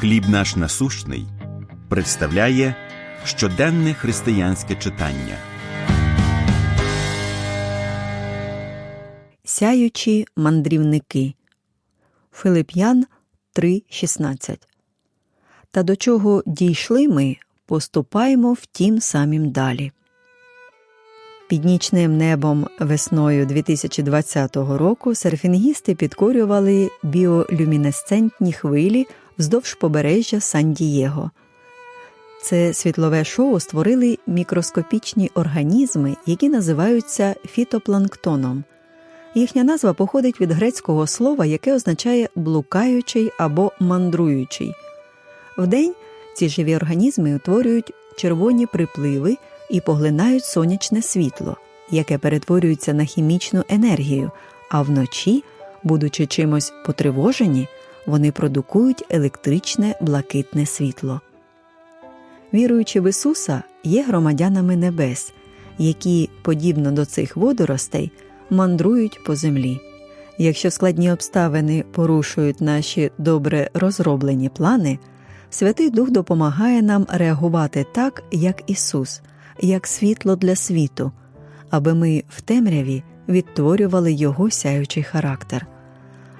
Хліб наш насущний представляє щоденне християнське читання. Сяючі мандрівники. Филип'ян 3.16. Та до чого дійшли ми, поступаємо втім самім далі. Під нічним небом весною 2020 року серфінгісти підкорювали біолюмінесцентні хвилі вздовж побережжя Сан-Дієго. Це світлове шоу створили мікроскопічні організми, які називаються фітопланктоном. Їхня назва походить від грецького слова, яке означає блукаючий або мандруючий. Вдень ці живі організми утворюють червоні припливи і поглинають сонячне світло, яке перетворюється на хімічну енергію, а вночі, будучи чимось потривожені, вони продукують електричне блакитне світло. Віруючи в Ісуса, є громадянами небес, які, подібно до цих водоростей, мандрують по землі. Якщо складні обставини порушують наші добре розроблені плани, Святий Дух допомагає нам реагувати так, як Ісус, як світло для світу, аби ми в темряві відтворювали Його сяючий характер.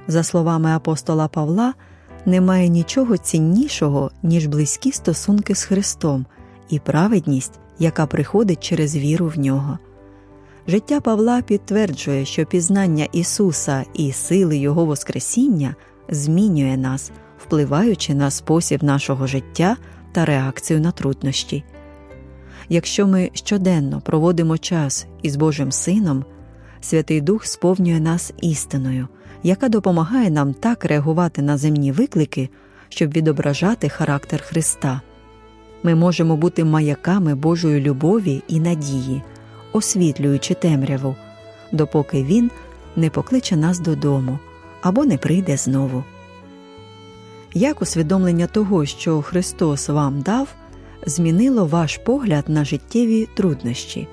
За словами апостола Павла, немає нічого ціннішого, ніж близькі стосунки з Христом і праведність, яка приходить через віру в нього. Життя Павла підтверджує, що пізнання Ісуса і сили Його Воскресіння змінює нас, впливаючи на спосіб нашого життя та реакцію на труднощі. Якщо ми щоденно проводимо час із Божим Сином, Святий Дух сповнює нас істиною, яка допомагає нам так реагувати на земні виклики, щоб відображати характер Христа. Ми можемо бути маяками Божої любові і надії, освітлюючи темряву, допоки Він не покличе нас додому або не прийде знову. Як усвідомлення того, що Христос вам дав, змінило ваш погляд на життєві труднощі?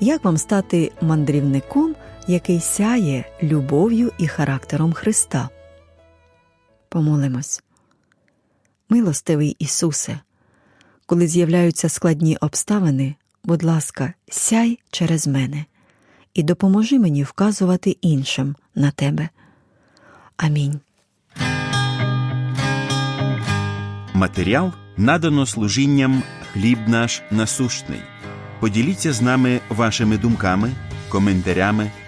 Як вам стати мандрівником, який сяє любов'ю і характером Христа? Помолимось. Милостивий Ісусе, коли з'являються складні обставини, будь ласка, сяй через мене і допоможи мені вказувати іншим на тебе. Амінь. Матеріал надано служінням Хліб наш насущний. Поділіться з нами вашими думками, коментарями